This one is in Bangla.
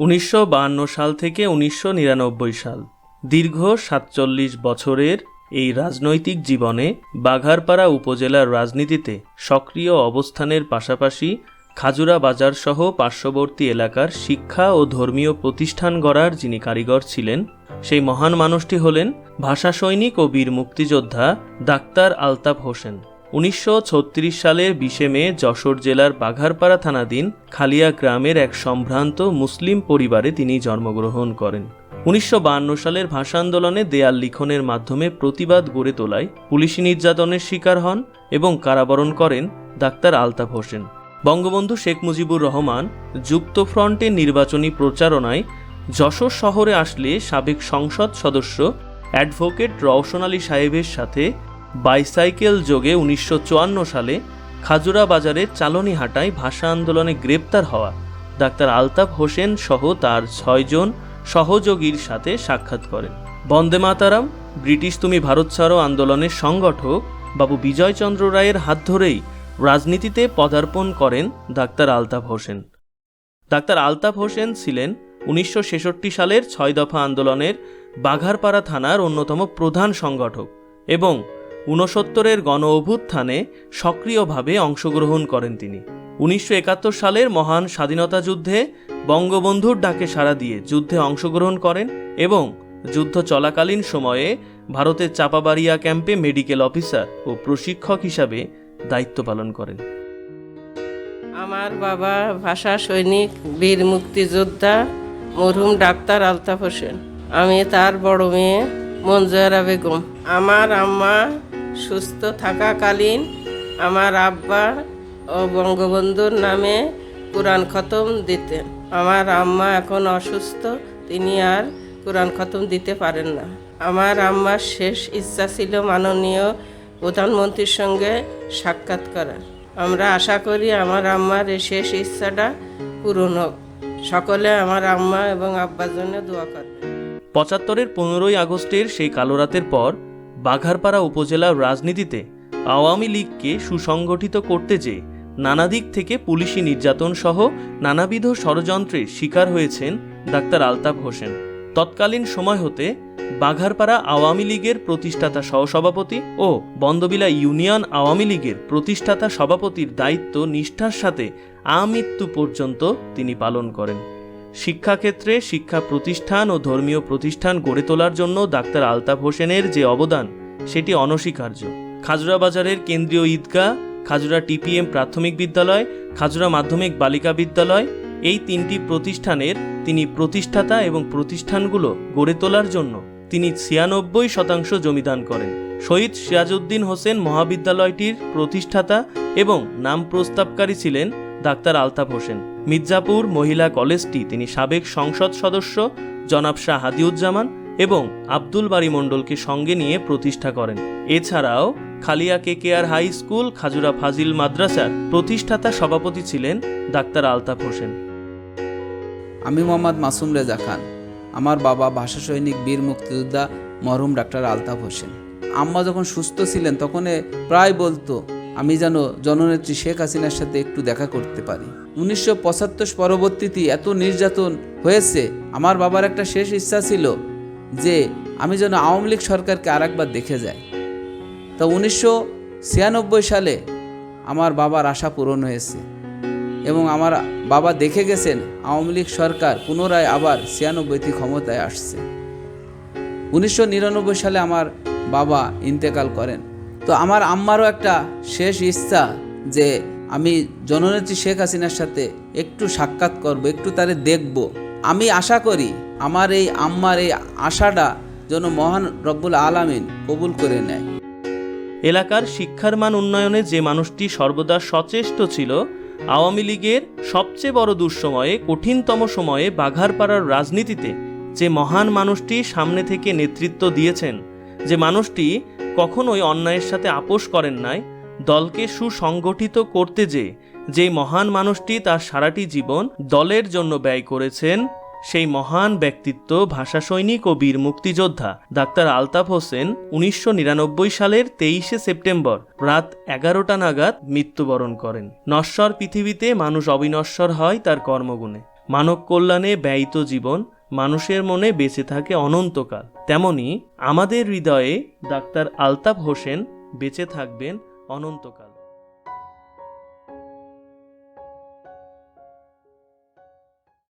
উনিশশো সাল থেকে উনিশশো নিরানব্বই সাল। দীর্ঘ সাতচল্লিশ বছরের এই রাজনৈতিক জীবনে বাঘারপাড়া উপজেলার রাজনীতিতে সক্রিয় অবস্থানের পাশাপাশি খাজুরা বাজার সহ পার্শ্ববর্তী এলাকার শিক্ষা ও ধর্মীয় প্রতিষ্ঠান গড়ার যিনি কারিগর ছিলেন, সেই মহান মানুষটি হলেন ভাষা সৈনিক ও বীর মুক্তিযোদ্ধা ডাক্তার আলতাফ হোসেন। উনিশশো ছত্রিশ সালের বিশে মে যশোর জেলার বাঘারপাড়া থানাধীন খালিয়া গ্রামের এক সম্ভ্রান্ত মুসলিম পরিবারে তিনি জন্মগ্রহণ করেন। উনিশশো সালের ভাষা আন্দোলনে দেয়াল লিখনের মাধ্যমে প্রতিবাদ গড়ে তোলায় পুলিশি নির্যাতনের শিকার হন এবং কারাবরণ করেন ডাক্তার আলতাফ হোসেন। বঙ্গবন্ধু শেখ মুজিবুর রহমান যুক্তফ্রন্টের নির্বাচনী প্রচারণায় যশোর শহরে আসলে সাবেক সংসদ সদস্য অ্যাডভোকেট রওশন আলী সাহেবের সাথে বাইসাইকেল যোগে উনিশশো চুয়ান্ন সালে খাজুরা বাজারের চালনীহাটায় ভাষা আন্দোলনে গ্রেপ্তার হওয়া ডাক্তার আলতাফ হোসেন সহ তার ছয়জন সহযোগীর সাথে সাক্ষাৎ করেন। বন্দে মাতারাম, ব্রিটিশ তুমি ভারত ছাড়ো আন্দোলনের সংগঠক বাবু বিজয়চন্দ্র রায়ের হাত ধরেই রাজনীতিতে পদার্পণ করেন ডাক্তার আলতাফ হোসেন। ডাক্তার আলতাফ হোসেন ছিলেন উনিশশো ছেষট্টি সালের ছয় দফা আন্দোলনের বাঘারপাড়া থানার অন্যতম প্রধান সংগঠক এবং ঊনসত্তরের গণ অভ্যুত্থানে সক্রিয়ভাবে অংশগ্রহণ করেন তিনি। উনিশশো একাত্তর সালের মহান স্বাধীনতা যুদ্ধে বঙ্গবন্ধুর ডাকে সাড়া দিয়ে যুদ্ধে অংশগ্রহণ করেন এবং যুদ্ধ চলাকালীন সময়ে ভারতের চাপাবাড়িয়া ক্যাম্পে মেডিকেল অফিসার ও প্রশিক্ষক হিসাবে দায়িত্ব পালন করেন। আমার বাবা ভাষা সৈনিক, বীর মুক্তিযোদ্ধা, মরহুম ডাক্তার আলতাফ হোসেন। আমি তার বড় মেয়ে মঞ্জুয়ারা বেগম। আমার আম্মা সুস্থ থাকাকালীন আমার আব্বা ও বঙ্গবন্ধুর নামে কোরআন খতম দিতেন আমার আম্মা এখন অসুস্থ, তিনি আর কোরআন খতম দিতে পারেন না। আমার আম্মার শেষ ইচ্ছা ছিল মাননীয় প্রধানমন্ত্রীর সঙ্গে সাক্ষাৎ করার। আমরা আশা করি আমার আম্মার এই শেষ ইচ্ছাটা পূরণ হোক। সকলে আমার আম্মা এবং আব্বার জন্য দোয়া করবে পঁচাত্তরের পনেরোই আগস্টের সেই কালো রাতের পর বাঘারপাড়া উপজেলার রাজনীতিতে আওয়ামী লীগকে সুসংগঠিত করতে যে নানা দিক থেকে পুলিশি নির্যাতন সহ নানাবিধ ষড়যন্ত্রের শিকার হয়েছেন ডাক্তার আলতাফ হোসেন। তৎকালীন সময় হতে বাঘারপাড়া আওয়ামী লীগের প্রতিষ্ঠাতা সহসভাপতি ও বন্দবিলা ইউনিয়ন আওয়ামী লীগের প্রতিষ্ঠাতা সভাপতির দায়িত্ব নিষ্ঠার সাথে আমৃত্যু পর্যন্ত তিনি পালন করেন। শিক্ষাক্ষেত্রে শিক্ষা প্রতিষ্ঠান ও ধর্মীয় প্রতিষ্ঠান গড়ে তোলার জন্য ডাক্তার আলতাফ হোসেনের যে অবদান, সেটি অনস্বীকার্য। খাজুরা বাজারের কেন্দ্রীয় ঈদগাহ, খাজুরা টিপিএম প্রাথমিক বিদ্যালয়, খাজুরা মাধ্যমিক বালিকা বিদ্যালয়, এই তিনটি প্রতিষ্ঠানের তিনি প্রতিষ্ঠাতা এবং প্রতিষ্ঠানগুলো গড়ে তোলার জন্য তিনি ছিয়ানব্বই শতাংশ জমিদান করেন। শহীদ সিরাজউদ্দিন হোসেন মহাবিদ্যালয়টির প্রতিষ্ঠাতা এবং নাম প্রস্তাবকারী ছিলেন ডাক্তার আলতাফ হোসেন। মির্জাপুর মহিলা কলেজটি তিনি সাবেক সংসদ সদস্য, জনাব শাহ হাদিউজ্জামান এবং আব্দুল বাড়ি মণ্ডলকে সঙ্গে নিয়ে প্রতিষ্ঠা করেন। এছাড়াও খালিয়া কে কেকেআর হাই স্কুল, খাজুরা ফাজিল মাদ্রাসার প্রতিষ্ঠাতা সভাপতি ছিলেন ডাক্তার আলতাফ হোসেন। আমি মোহাম্মদ মাসুম রেজা খান। আমার বাবা ভাষা সৈনিক বীর মুক্তিযোদ্ধা মরহুম ডাক্তার আলতাফ হোসেন। আম্মা যখন সুস্থ ছিলেন তখন প্রায় বলতো আমি যেন জননেত্রী শেখ হাসিনার সাথে একটু দেখা করতে পারি। উনিশশো পঁচাত্তর পরবর্তীতে এত নির্যাতন হয়েছে, আমার বাবার একটা শেষ ইচ্ছা ছিল যে আমি যেন আওয়ামী লীগ সরকারকে আরেকবার দেখে যাই। তা উনিশশো ছিয়ানব্বই সালে আমার বাবার আশা পূরণ হয়েছে এবং আমার বাবা দেখে গেছেন আওয়ামী লীগ সরকার পুনরায় আবার ছিয়ানব্বইটি ক্ষমতায় আসছে। উনিশশো নিরানব্বই সালে আমার বাবা ইন্তেকাল করেন। তো আমার আম্মারও একটা শেষ ইচ্ছা যে আমি জননেত্রী শেখ হাসিনার সাথে একটু সাক্ষাৎ করব, একটু তারে দেখব। আমি আশা করি আমার এই আম্মার এই আশাটা যেন মহান রব্বুল আলামিন কবুল করে নেয়। এলাকার শিক্ষার মান উন্নয়নে যে মানুষটি সর্বদা সচেষ্ট ছিল, আওয়ামী লীগের সবচেয়ে বড় দুঃসময়ে, কঠিনতম সময়ে বাঘারপাড়ার রাজনীতিতে যে মহান মানুষটি সামনে থেকে নেতৃত্ব দিয়েছেন, যে মানুষটি কখনোই অন্যায়ের সাথে আপোষ করেন নাই, দলকে সুসংগঠিত করতে যে যে মহান মানুষটি তার সারাটি জীবন দলের জন্য ব্যয় করেছেন, সেই মহান ব্যক্তিত্ব ভাষা সৈনিক ও বীর মুক্তিযোদ্ধা ডাক্তার আলতাফ হোসেন উনিশশো নিরানব্বই সালের তেইশে সেপ্টেম্বর রাত এগারোটা নাগাদ মৃত্যুবরণ করেন। নশ্বর পৃথিবীতে মানুষ অবিনশ্বর হয় তার কর্মগুণে। মানব কল্যাণে ব্যয়িত জীবন মানুষের মনে বেঁচে থাকে অনন্তকাল। তেমনি আমাদের হৃদয়ে ডাক্তার আলতাফ হোসেন বেঁচে থাকবেন অনন্তকাল।